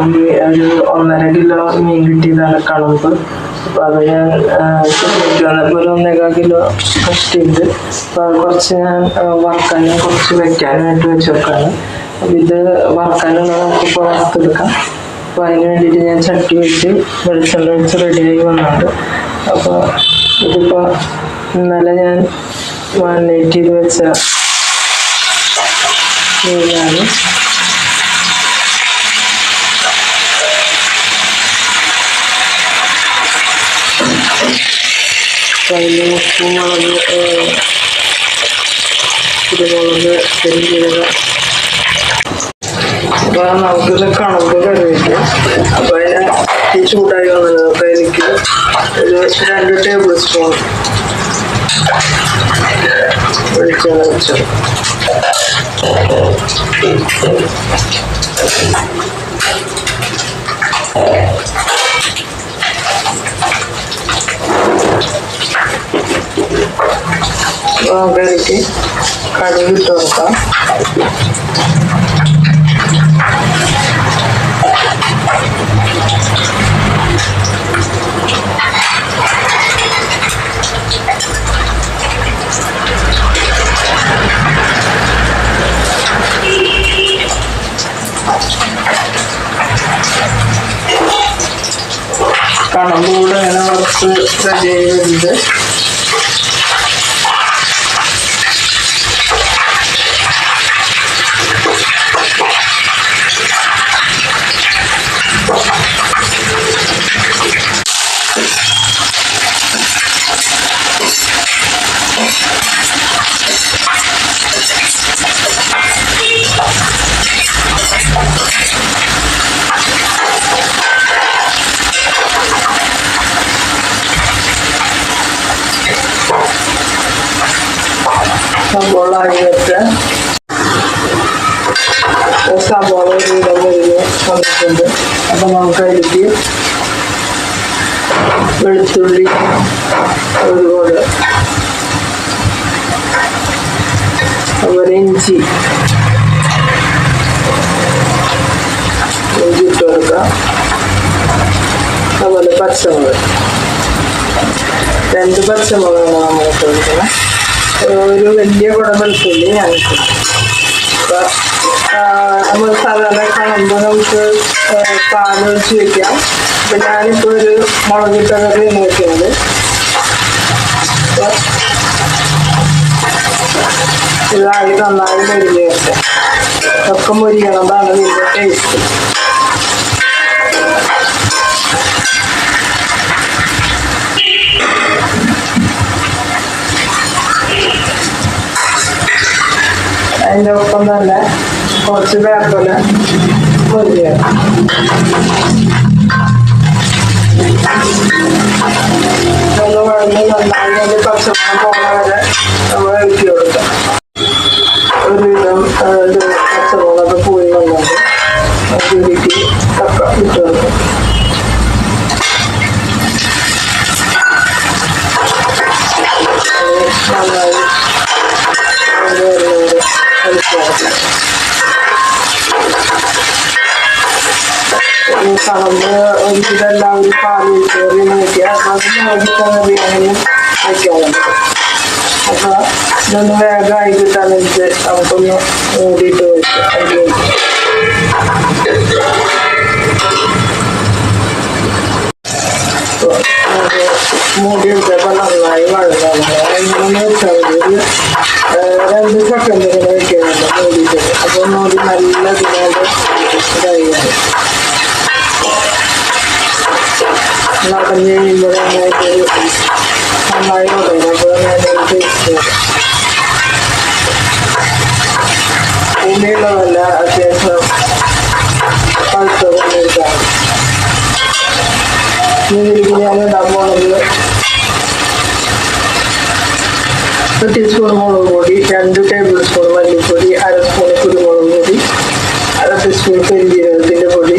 ഒരു ഒന്നര കിലോ മീൻ കിട്ടിയതാണ് കളമ്പ്. അപ്പോൾ അത് ഞാൻ കിട്ടിയിട്ട് വന്നപ്പോൾ ഒരു ഒന്നേകാൽ കിലോ കഷ്ടിയുണ്ട് അപ്പോൾ കുറച്ച് ഞാൻ വറുക്കാനും കുറച്ച് വെക്കാനായിട്ട് വെച്ച് വെക്കാണ് അപ്പോൾ ഇത് വറുക്കാനുള്ള നമുക്കിപ്പോൾ വറുത്തെടുക്കാം. അപ്പോൾ അതിന് വേണ്ടിയിട്ട് ഞാൻ ചട്ടി വെച്ച് വെളിച്ചെണ്ണ വെച്ച് റെഡിയായി വന്നിട്ടുണ്ട്. അപ്പോൾ ഇതിപ്പോൾ ഇന്നലെ ഞാൻ മാരിനേറ്റ് ചെയ്ത് വെച്ച മീനാണ്. ഉപ്പും മുളക് കുരുമുളക് പെരുംജീരകം അപ്പോൾ നമുക്കിത് കണക്ക് കറി വയ്ക്കാം അപ്പോൾ അതിന് ഈ ചൂടായി വന്നത് അപ്പോൾ എനിക്ക് ഒരു രണ്ട് ടേബിൾ സ്പൂൺ വെളിച്ചെണ്ണ വെച്ചത് നമുക്ക് അതിലേക്ക് കടുക് ഇട്ട് കൊടുക്കാം കണമ്പൂടെ ഇങ്ങനെ വറുത്ത് റെഡിയായി വരുന്നത് സബോള അരിഞ്ഞിട്ട് സബോള ഒരു കിലോ വരുന്ന വന്നിട്ടുണ്ട് അപ്പം നമുക്ക് അതിലേക്ക് വെളുത്തുള്ളി ഒരുപാട് അതുപോലെ ഇഞ്ചി ഇഞ്ചി ഇട്ട് കൊടുക്കാം അതുപോലെ പച്ചമുളക് രണ്ട് പച്ചമുളകാണ് നമ്മൾ ഇട്ട് കൊടുക്കുന്നത് ഒരു വലിയ കുട ഞങ്ങൾക്ക്? ഞാൻ അപ്പോൾ നമ്മൾ സാധാരണ കാണുമ്പോൾ നമുക്ക് പാൽ ഒഴിച്ച് വെക്കാം. അപ്പം ഞാനിപ്പോൾ ഒരു മുളകിട്ട വെക്കുന്നത് അപ്പോൾ ഇതായി നന്നായി മരിഞ്ഞ് വെക്കാം ഒക്കെ മുരിയണതാണ് ഇതിന്റെ ടേസ്റ്റ് അതിന്റെ ഒപ്പം തന്നെ കുറച്ച് പേർക്കൊന്ന് മുരിഞ്ഞ ഒന്ന് പോണ വരെ നമ്മൾ ഇളക്കി കൊടുക്കാം. ഒരുവിധം കളന്ന് ഇതെല്ലാം ഒരു പാലിൽ കയറി നോക്കിയാൽ അതിന് നോക്കിക്കറി അങ്ങനെ വയ്ക്കാറുണ്ട് അപ്പൊ ഇതൊന്ന് വേഗമായി കിട്ടാൻ വേണ്ടിയിട്ട് നമുക്കൊന്ന് മൂടിയിട്ട് വെക്കാം അതിലേക്ക്. അപ്പൊ അത് മൂടിയെടുത്തപ്പോൾ നന്നായി വഴങ്ങാണ് എങ്ങനെ വെച്ചാൽ ഒരു രണ്ട് സെക്കൻഡ് ഇങ്ങനെ വെക്കുന്നുണ്ട് മൂടിയിട്ട്. അപ്പോൾ മൂടി നല്ല ഇതിനോട് ഇതായി നന്നായി തുടങ്ങും അപ്പോൾ ഞാനൊരു ടേസ്റ്റ് ഭൂമിയുള്ളതല്ല അത്യാവശ്യം പഴുത്ത കൊണ്ടിരിക്കാം ഇതിലേക്ക് ഞാൻ ഇടാൻ പോകുന്നത് ഒരു ടീസ്പൂൺ മുളക് പൊടി രണ്ട് ടേബിൾ സ്പൂൺ മല്ലിപ്പൊടി അര സ്പൂൺ കുരുമുളക് പൊടി അര ടീസ്പൂൺ പെരിഞ്ചീരകത്തിന്റെ പൊടി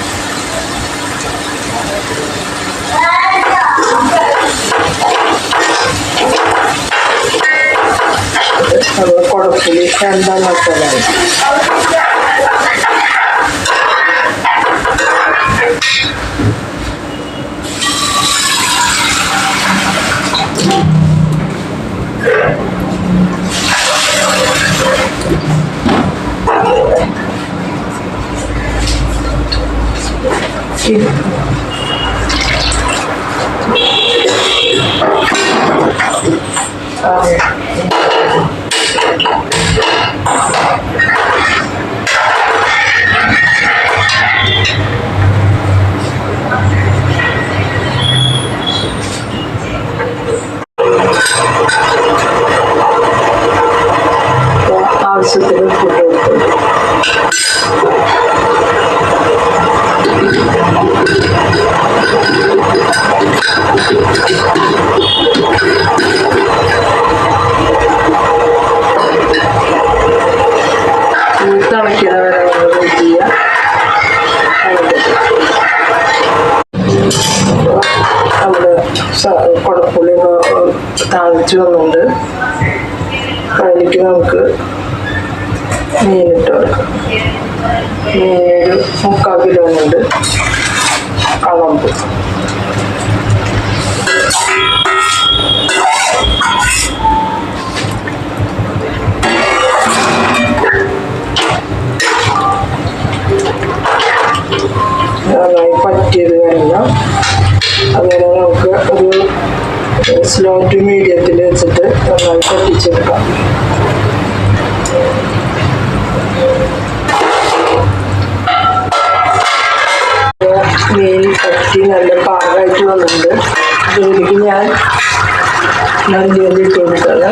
তারপর করকপুলি ফ্যান্ডা মশলা Thank you. കൊടുക്കും തിളയ്ക്കുന്ന താളിച്ച് വന്നുകൊണ്ട് അതിലേക്ക് നമുക്ക് മീനിട്ട് കൊടുക്കാം. മീനൊരു മുക്കാൽ കിലോനുണ്ട് കളമ്പ് നന്നായി പറ്റിയത് കഴിഞ്ഞാൽ അങ്ങനെ സ്ലോ ടു മീഡിയത്തിൽ വെച്ചിട്ട് നന്നായി പൊട്ടിച്ചെടുക്കാം മീൻ പറ്റി നല്ല പാകമായിട്ട് വന്നിട്ടുണ്ട്. ഇതിലേക്ക് ഞാൻ മല്ലിയല്ലി ഇട്ട് കൊടുത്തത്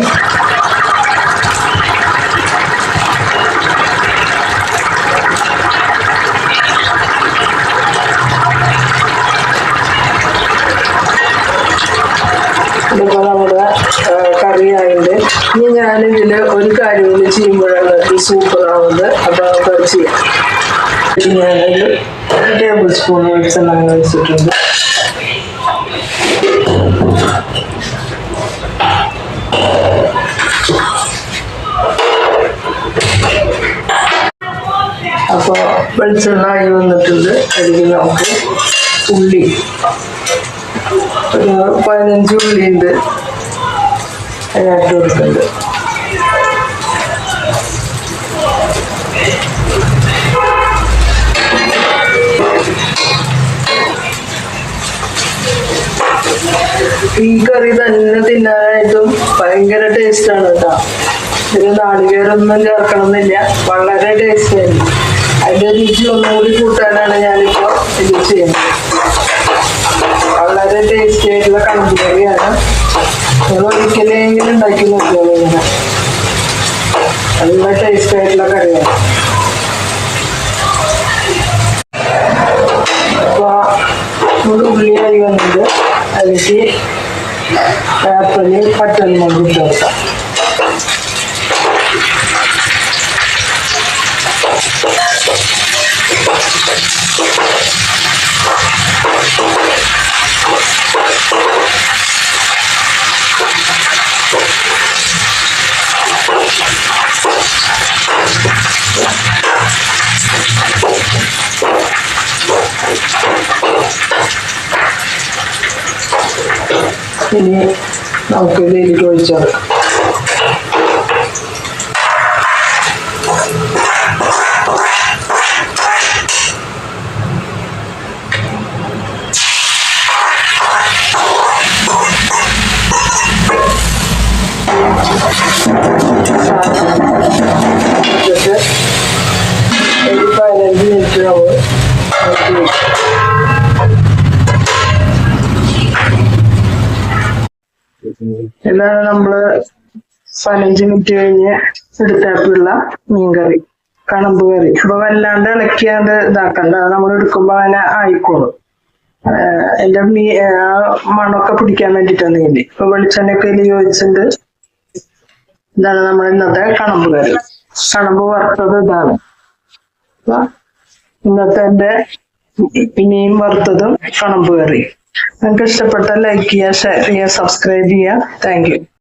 ഇതിപ്പോൾ നമ്മുടെ ആ, കറി ഇനി ഞാനിതിൽ ഒരു കാര്യം കൂടി ചെയ്യുമ്പോഴാണ് ഇത് സൂപ്പറാവുന്നത്. അപ്പോൾ നമുക്കത് ചെയ്യാം. ഞാനൊരു ടേബിൾ സ്പൂൺ വെളിച്ചെണ്ണ വെച്ചിട്ടുണ്ട്. അപ്പോൾ വെളിച്ചെണ്ണ ആയി വന്നിട്ടുണ്ട്. അതിൽ നമുക്ക് ഉള്ളി. ഒരു പതിനഞ്ച് ഉള്ളി ഉണ്ട് അതിനകത്ത് ഈ കറി തന്നെ തിന്നാനായിട്ടും ഭയങ്കര ടേസ്റ്റ് ആണ് കേട്ടോ. ഇതിന് നാളികേരൊന്നും ചേർക്കണമെന്നില്ല. വളരെ ടേസ്റ്റ് ആയിരുന്നു അതിന്റെ രുചി ഒന്നും കൂടി കൂട്ടാനാണ് ഞാനിപ്പോൾ ഇത് ചെയ്യുന്നത്. വളരെ ടേസ്റ്റി ആയിട്ടുള്ള കമ്പി കറിയാണ്. ഒരിക്കലെങ്കിലും ഉണ്ടാക്കി നോക്കിയോളൂ ഇങ്ങനെ. നല്ല ടേസ്റ്റ് ആയിട്ടുള്ള കറിയാണ് അപ്പോൾ നമ്മൾ ഉള്ളിയായി വന്നത് അതിലേക്ക് ആപ്പിളിൽ പച്ചമുളക് ഇട്ട് വെക്കാം ഇനി നമുക്ക് ഇതിലേക്ക് ഒഴിച്ചെടുക്കാം എന്നിട്ട് ഒരു പതിനഞ്ച് മിനിറ്റ് നമ്മൾ ഇതാണ് നമ്മൾ പതിനഞ്ച് മിനിറ്റ് കഴിഞ്ഞ് എടുത്തായിട്ടുള്ള മീൻകറി കണമ്പ് കറി. അപ്പൊ വല്ലാണ്ട് ഇളക്കിയാണ്ട് ഇതാക്കണ്ട. നമ്മൾ എടുക്കുമ്പോ അങ്ങനെ ആയിക്കോളും. എന്റെ മീ ആ മണമൊക്കെ പിടിക്കാൻ വേണ്ടിട്ടാണ് വേണ്ടി ഇപ്പൊ വെളിച്ചെണ്ണയൊക്കെ ഇതിൽ ചോദിച്ചിട്ടുണ്ട് ഇതാണ് നമ്മൾ ഇന്നത്തെ കണമ്പ് കറി. കണമ്പ് വറുത്തത് ഇതാണ്. ഇന്നത്തെ എന്റെ പിന്നെയും വറുത്തതും കണമ്പ് കറി. നിങ്ങൾക്ക് ഇഷ്ടപ്പെട്ട ലൈക്ക് ചെയ്യുക ഷെയർ ചെയ്യുക സബ്സ്ക്രൈബ് ചെയ്യുക. താങ്ക്